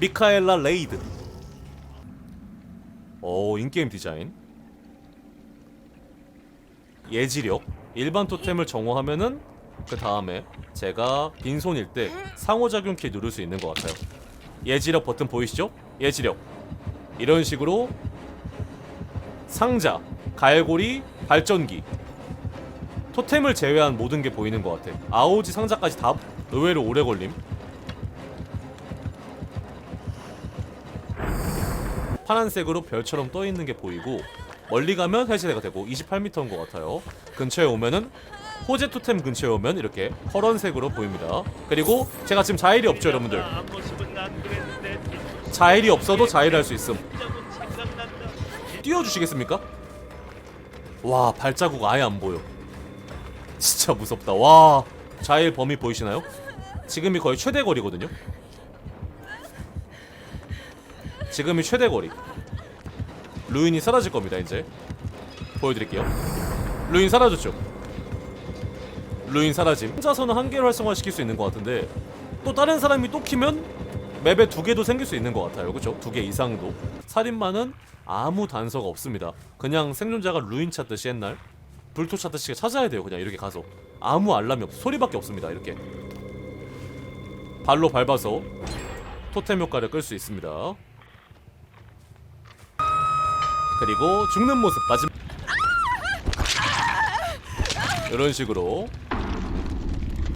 미카엘라 레이드. 오 인게임 디자인. 예지력. 일반 토템을 정화하면은 그 다음에 제가 빈손일 때 상호작용 키 누를 수 있는 것 같아요. 예지력 버튼 보이시죠? 예지력. 이런 식으로 상자, 갈고리, 발전기. 토템을 제외한 모든 게 보이는 것 같아. 아오지 상자까지 다 의외로 오래 걸림 파란색으로 별처럼 떠 있는 게 보이고 멀리 가면 해제가 되고 28m인 것 같아요. 근처에 오면은 호재 토템 근처에 오면 이렇게 파란색으로 보입니다. 그리고 제가 지금 자일이 없죠, 여러분들. 자일이 없어도 자일할 수 있음. 띄워주시겠습니까? 와 발자국 아예 안 보여. 진짜 무섭다. 와 자일 범위 보이시나요? 지금이 거의 최대 거리거든요. 지금이 최대 거리. 루인이 사라질 겁니다 이제. 보여드릴게요. 루인 사라졌죠. 루인 사라짐. 혼자서는 한 개를 활성화시킬 수 있는 것 같은데 또 다른 사람이 또 키면 맵에 두 개도 생길 수 있는 것 같아요. 그렇죠? 두개 이상도. 살인마는 아무 단서가 없습니다. 그냥 생존자가 루인 찾듯이 옛날 불토 찾듯이 찾아야 돼요. 그냥 이렇게 가서 아무 알람이 없어. 소리밖에 없습니다. 이렇게 발로 밟아서 토템 효과를 끌 수 있습니다. 그리고 죽는 모습 마지막. 이런 식으로